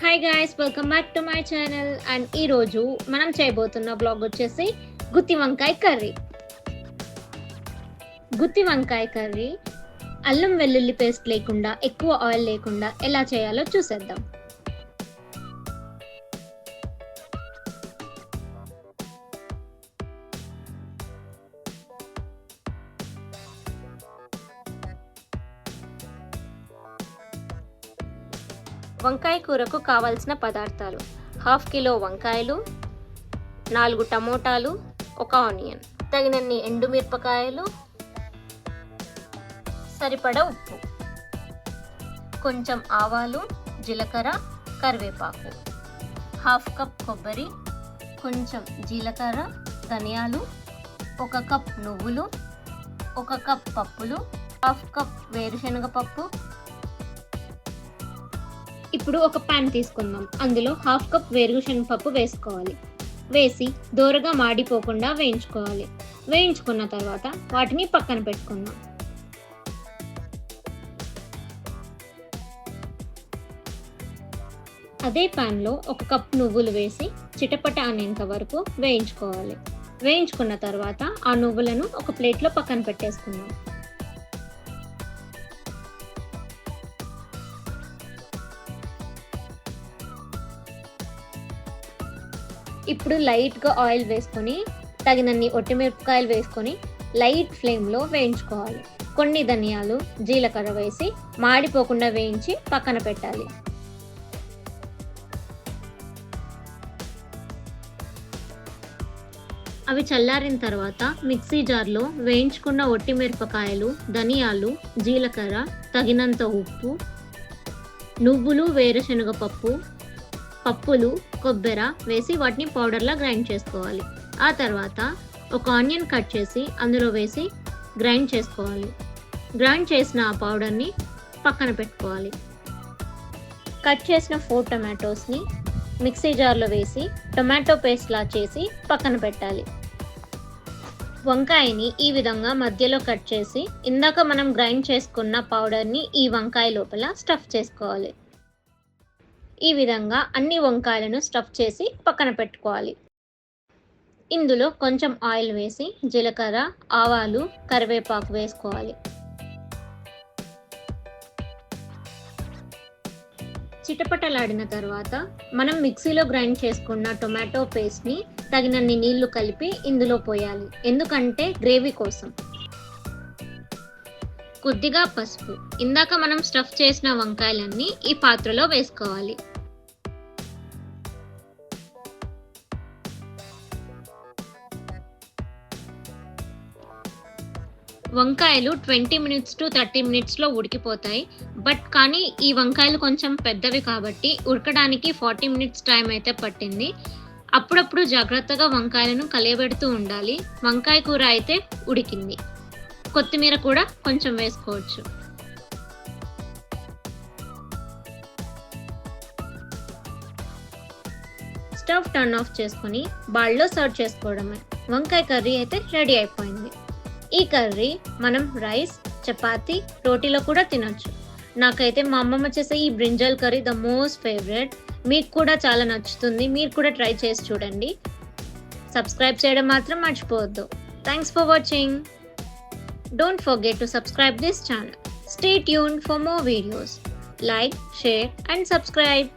Hi guys welcome back to my channel and ఈరోజు మనం చేయబోతున్న బ్లాగ్ వచ్చేసి గుత్తి వంకాయ కర్రీ. గుత్తి వంకాయ కర్రీ అల్లం వెల్లుల్లి పేస్ట్ లేకుండా ఎక్కువ ఆయిల్ లేకుండా ఎలా చేయాలో చూసేద్దాం. వంకాయ కూరకు కావాల్సిన పదార్థాలు. హాఫ్ కిలో వంకాయలు నాలుగు టమోటాలు ఒక ఆనియన్. తగినన్ని ఎండుమిరపకాయలు సరిపడ ఉప్పు. కొంచెం ఆవాలు జీలకర్ర కరివేపాకు. హాఫ్ కప్ కొబ్బరి కొంచెం జీలకర్ర ధనియాలు ఒక కప్ నువ్వులు ఒక కప్ పప్పులు హాఫ్ కప్ వేరుశనగ పప్పు ఇప్పుడు ఒక పాన్ తీసుకుందాం. అందులో హాఫ్ కప్ వేరుశనగపప్పు వేసుకోవాలి. వేసి దోరగా మాడిపోకుండా వేయించుకోవాలి. వేయించుకున్న తర్వాత వాటిని పక్కన పెట్టుకుందాం. అదే ప్యాన్లో ఒక కప్ నువ్వులు వేసి చిటపట అనేంత వరకు వేయించుకోవాలి. వేయించుకున్న తర్వాత ఆ నువ్వులను ఒక ప్లేట్లో పక్కన పెట్టేసుకుందాం. ఇప్పుడు లైట్గా ఆయిల్ వేసుకొని తగినన్ని ఒట్టిమిరపకాయలు వేసుకొని లైట్ ఫ్లేమ్లో వేయించుకోవాలి. కొన్ని ధనియాలు జీలకర్ర వేసి మాడిపోకుండా వేయించి పక్కన పెట్టాలి. అవి చల్లారిన తర్వాత మిక్సీ జార్లో వేయించుకున్న ఒట్టిమిరపకాయలు ధనియాలు జీలకర్ర తగినంత ఉప్పు నువ్వులు వేరుశనగ పప్పు పప్పులు కొబ్బెర వేసి వాటిని పౌడర్లా గ్రైండ్ చేసుకోవాలి. ఆ తర్వాత ఒక ఆనియన్ కట్ చేసి అందులో వేసి గ్రైండ్ చేసుకోవాలి. గ్రైండ్ చేసిన ఆ పౌడర్ని పక్కన పెట్టుకోవాలి. కట్ చేసిన ఫోర్ టొమాటోస్ని మిక్సీ జార్లో వేసి టొమాటో పేస్ట్లా చేసి పక్కన పెట్టాలి. వంకాయని ఈ విధంగా మధ్యలో కట్ చేసి ఇందాక మనం గ్రైండ్ చేసుకున్న పౌడర్ని ఈ వంకాయ లోపల స్టఫ్ చేసుకోవాలి. ఈ విధంగా అన్ని వంకాయలను స్టఫ్ చేసి పక్కన పెట్టుకోవాలి. ఇందులో కొంచెం ఆయిల్ వేసి జీలకర్ర ఆవాలు కరివేపాకు వేసుకోవాలి. చిటపటలాడిన తర్వాత మనం మిక్సీలో గ్రైండ్ చేసుకున్న టొమాటో పేస్ట్ని తగినన్ని నీళ్ళు కలిపి ఇందులో పోయాలి. ఎందుకంటే గ్రేవీ కోసం. కొద్దిగా పసుపు. ఇందాక మనం స్టఫ్ చేసిన వంకాయలన్నీ ఈ పాత్రలో వేసుకోవాలి. వంకాయలు ట్వంటీ మినిట్స్ టు థర్టీ మినిట్స్లో ఉడికిపోతాయి. బట్ కానీ ఈ వంకాయలు కొంచెం పెద్దవి కాబట్టి ఉడకడానికి ఫార్టీ మినిట్స్ టైం అయితే పట్టింది. అప్పుడప్పుడు జాగ్రత్తగా వంకాయలను కలియబెడుతూ ఉండాలి. వంకాయ కూర అయితే ఉడికింది. కొత్తిమీర కూడా కొంచెం వేసుకోవచ్చు. స్టవ్ టర్న్ ఆఫ్ చేసుకొని బాల్లో సర్వ్ చేసుకోవడమే. వంకాయ కర్రీ అయితే రెడీ అయిపోయింది. ఈ కర్రీ మనం రైస్ చపాతి రోటీలో కూడా తినొచ్చు. నాకైతే మా అమ్మమ్మ చేసే ఈ brinjal curry the most favourite. మీకు కూడా చాలా నచ్చుతుంది. మీరు కూడా ట్రై చేసి చూడండి. సబ్స్క్రైబ్ చేయడం మాత్రం మర్చిపోవద్దు. Thanks for watching. Don't forget to subscribe this channel. Stay tuned for more videos. Like, share and subscribe.